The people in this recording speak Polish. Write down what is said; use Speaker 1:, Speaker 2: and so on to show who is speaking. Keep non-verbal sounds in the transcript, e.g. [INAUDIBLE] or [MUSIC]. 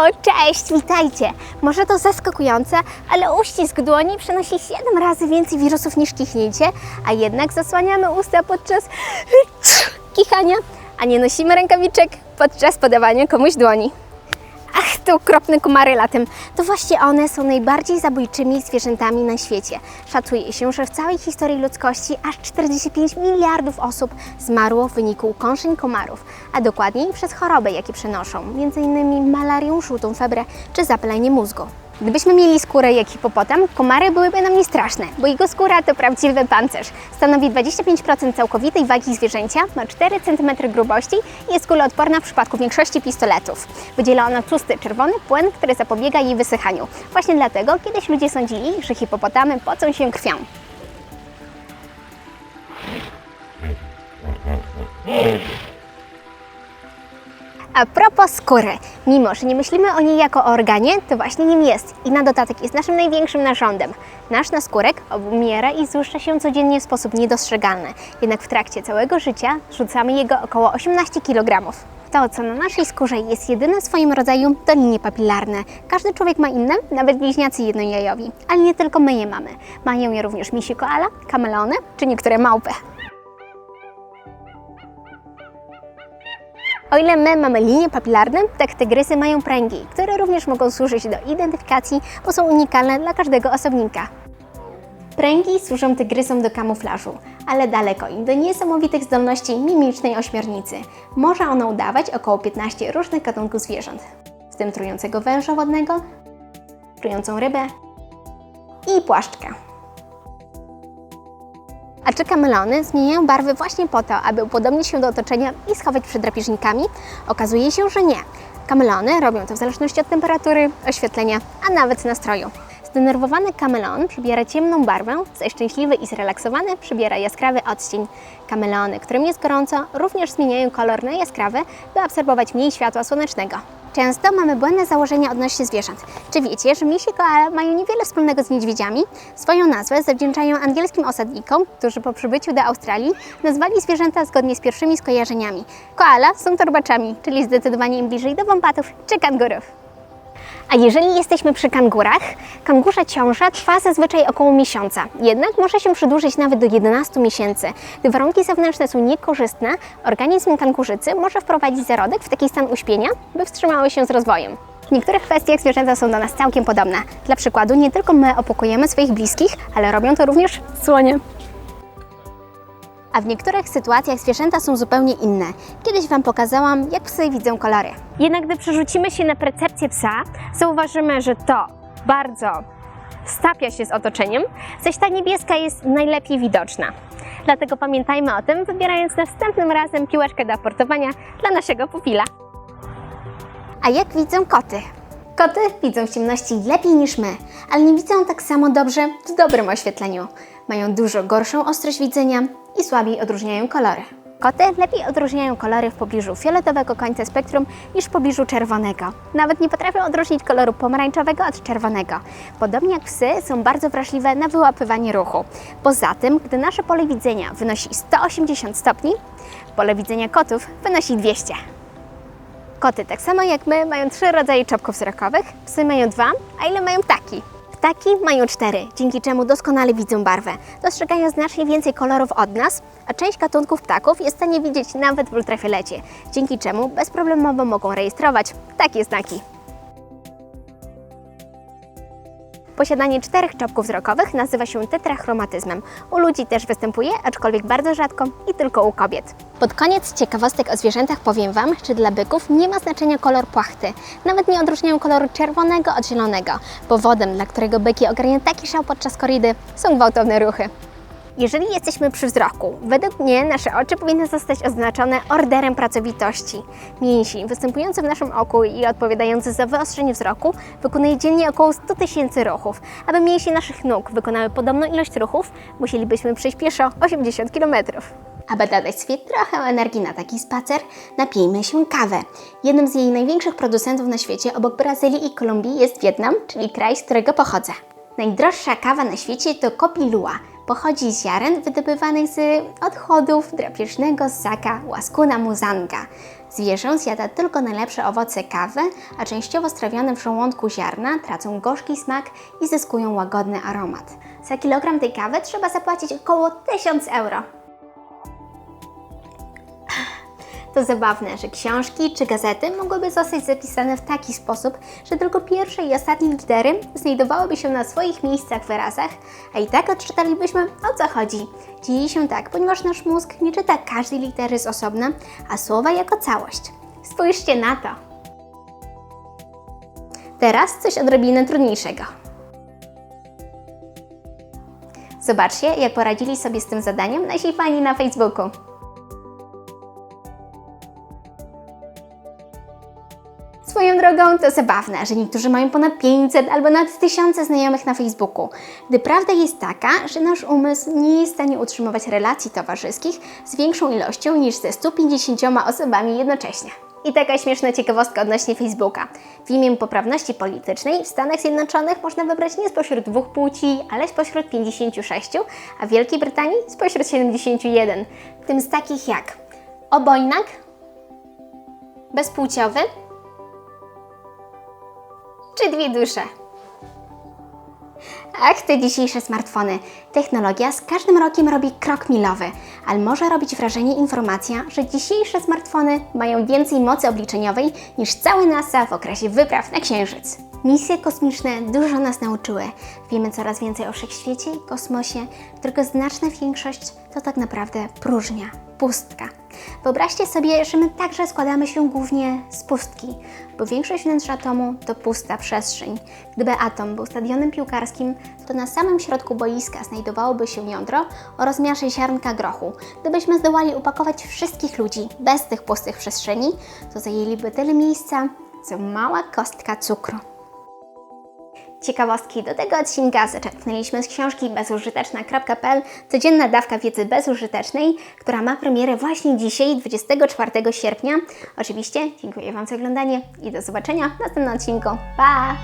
Speaker 1: Cześć, witajcie! Może to zaskakujące, ale uścisk dłoni przenosi 7 razy więcej wirusów niż kichnięcie, a jednak zasłaniamy usta podczas kichania, a nie nosimy rękawiczek podczas podawania komuś dłoni. Te okropne komary latem. To właśnie one są najbardziej zabójczymi zwierzętami na świecie. Szacuje się, że w całej historii ludzkości aż 45 miliardów osób zmarło w wyniku ukąszeń komarów, a dokładniej przez choroby, jakie przenoszą, m.in. malarię, żółtą febrę czy zapalenie mózgu. Gdybyśmy mieli skórę jak hipopotam, komary byłyby nam niestraszne, bo jego skóra to prawdziwy pancerz. Stanowi 25% całkowitej wagi zwierzęcia, ma 4 cm grubości i jest kuloodporna w przypadku większości pistoletów. Wydziela ona tłusty, czerwony płyn, który zapobiega jej wysychaniu. Właśnie dlatego kiedyś ludzie sądzili, że hipopotamy pocą się krwią. [LAUGHS] A propos skóry, mimo że nie myślimy o niej jako o organie, to właśnie nim jest i na dodatek jest naszym największym narządem. Nasz naskórek obumiera i złuszcza się codziennie w sposób niedostrzegalny, jednak w trakcie całego życia rzucamy jego około 18 kg. To, co na naszej skórze jest jedyne w swoim rodzaju, to linie papilarne. Każdy człowiek ma inne, nawet bliźniacy jednojajowi. Ale nie tylko my je mamy. Mają je również misi koala, kameleony czy niektóre małpy. O ile my mamy linie papilarne, tak tygrysy mają pręgi, które również mogą służyć do identyfikacji, bo są unikalne dla każdego osobnika. Pręgi służą tygrysom do kamuflażu, ale daleko im do niesamowitych zdolności mimicznej ośmiornicy. Może ona udawać około 15 różnych gatunków zwierząt, w tym trującego węża wodnego, trującą rybę i płaszczka. Czy kamelony zmieniają barwy właśnie po to, aby upodobnić się do otoczenia i schować przed drapieżnikami? Okazuje się, że nie. Kamelony robią to w zależności od temperatury, oświetlenia, a nawet nastroju. Zdenerwowany kamelon przybiera ciemną barwę, zaś szczęśliwy i zrelaksowany przybiera jaskrawy odcień. Kamelony, którym jest gorąco, również zmieniają kolor na jaskrawy, by absorbować mniej światła słonecznego. Często mamy błędne założenia odnośnie zwierząt. Czy wiecie, że misi koale mają niewiele wspólnego z niedźwiedziami? Swoją nazwę zawdzięczają angielskim osadnikom, którzy po przybyciu do Australii nazwali zwierzęta zgodnie z pierwszymi skojarzeniami. Koala są torbaczami, czyli zdecydowanie im bliżej do wąpatów czy kangurów. A jeżeli jesteśmy przy kangurach, kangurza ciąża trwa zazwyczaj około miesiąca, jednak może się przedłużyć nawet do 11 miesięcy. Gdy warunki zewnętrzne są niekorzystne, organizm kangurzycy może wprowadzić zarodek w taki stan uśpienia, by wstrzymały się z rozwojem. W niektórych kwestiach zwierzęta są do nas całkiem podobne. Dla przykładu, nie tylko my opukujemy swoich bliskich, ale robią to również słonie. A w niektórych sytuacjach zwierzęta są zupełnie inne. Kiedyś Wam pokazałam, jak psy widzą kolory. Jednak gdy przerzucimy się na percepcję psa, zauważymy, że to bardzo stapia się z otoczeniem, zaś ta niebieska jest najlepiej widoczna. Dlatego pamiętajmy o tym, wybierając następnym razem piłeczkę do aportowania dla naszego pupila. A jak widzą koty? Koty widzą w ciemności lepiej niż my, ale nie widzą tak samo dobrze w dobrym oświetleniu. Mają dużo gorszą ostrość widzenia i słabiej odróżniają kolory. Koty lepiej odróżniają kolory w pobliżu fioletowego końca spektrum niż w pobliżu czerwonego. Nawet nie potrafią odróżnić koloru pomarańczowego od czerwonego. Podobnie jak psy, są bardzo wrażliwe na wyłapywanie ruchu. Poza tym, gdy nasze pole widzenia wynosi 180 stopni, pole widzenia kotów wynosi 200. Koty, tak samo jak my, mają trzy rodzaje czopków wzrokowych, psy mają dwa, a ile mają ptaki? Ptaki mają cztery, dzięki czemu doskonale widzą barwę. Dostrzegają znacznie więcej kolorów od nas, a część gatunków ptaków jest w stanie widzieć nawet w ultrafiolecie, dzięki czemu bezproblemowo mogą rejestrować takie znaki. Posiadanie czterech czopków wzrokowych nazywa się tetrachromatyzmem. U ludzi też występuje, aczkolwiek bardzo rzadko i tylko u kobiet. Pod koniec ciekawostek o zwierzętach powiem Wam, że dla byków nie ma znaczenia kolor płachty. Nawet nie odróżniają koloru czerwonego od zielonego. Powodem, dla którego byki ogarniają taki szał podczas korydy, są gwałtowne ruchy. Jeżeli jesteśmy przy wzroku, według mnie nasze oczy powinny zostać oznaczone orderem pracowitości. Mięsień występujący w naszym oku i odpowiadający za wyostrzenie wzroku wykonuje dziennie około 100 tysięcy ruchów. Aby mięśnie naszych nóg wykonały podobną ilość ruchów, musielibyśmy przejść pieszo 80 km. Aby dodać sobie trochę energii na taki spacer, napijmy się kawę. Jednym z jej największych producentów na świecie obok Brazylii i Kolumbii jest Wietnam, czyli kraj, z którego pochodzę. Najdroższa kawa na świecie to Kopi Luwak. Pochodzi z ziaren wydobywanych z odchodów drapieżnego ssaka łaskuna muzanga. Zwierzę zjada tylko najlepsze owoce kawy, a częściowo strawione w żołądku ziarna tracą gorzki smak i zyskują łagodny aromat. Za kilogram tej kawy trzeba zapłacić około 1000 euro. To zabawne, że książki czy gazety mogłyby zostać zapisane w taki sposób, że tylko pierwsze i ostatnie litery znajdowałyby się na swoich miejscach w wyrazach, a i tak odczytalibyśmy o co chodzi. Dzieje się tak, ponieważ nasz mózg nie czyta każdej litery z osobna, a słowa jako całość. Spójrzcie na to. Teraz coś odrobinę trudniejszego. Zobaczcie, jak poradzili sobie z tym zadaniem nasi fani na Facebooku. Swoją drogą to zabawne, że niektórzy mają ponad 500 albo nawet 1000 znajomych na Facebooku, gdy prawda jest taka, że nasz umysł nie jest w stanie utrzymywać relacji towarzyskich z większą ilością niż ze 150 osobami jednocześnie. I taka śmieszna ciekawostka odnośnie Facebooka. W imię poprawności politycznej w Stanach Zjednoczonych można wybrać nie spośród dwóch płci, ale spośród 56, a w Wielkiej Brytanii spośród 71. W tym z takich jak obojnak, bezpłciowy, czy dwie dusze? Ach, te dzisiejsze smartfony. Technologia z każdym rokiem robi krok milowy, ale może robić wrażenie informacja, że dzisiejsze smartfony mają więcej mocy obliczeniowej niż całe NASA w okresie wypraw na Księżyc. Misje kosmiczne dużo nas nauczyły. Wiemy coraz więcej o wszechświecie i kosmosie, którego znaczna większość to tak naprawdę próżnia, pustka. Wyobraźcie sobie, że my także składamy się głównie z pustki, bo większość wnętrza atomu to pusta przestrzeń. Gdyby atom był stadionem piłkarskim, to na samym środku boiska znajdowałoby się jądro o rozmiarze ziarnka grochu. Gdybyśmy zdołali upakować wszystkich ludzi bez tych pustych przestrzeni, to zajęliby tyle miejsca, co mała kostka cukru. Ciekawostki do tego odcinka zaczerpnęliśmy z książki bezużyteczna.pl Codzienna dawka wiedzy bezużytecznej, która ma premierę właśnie dzisiaj, 24 sierpnia. Oczywiście dziękuję Wam za oglądanie i do zobaczenia w następnym odcinku. Pa!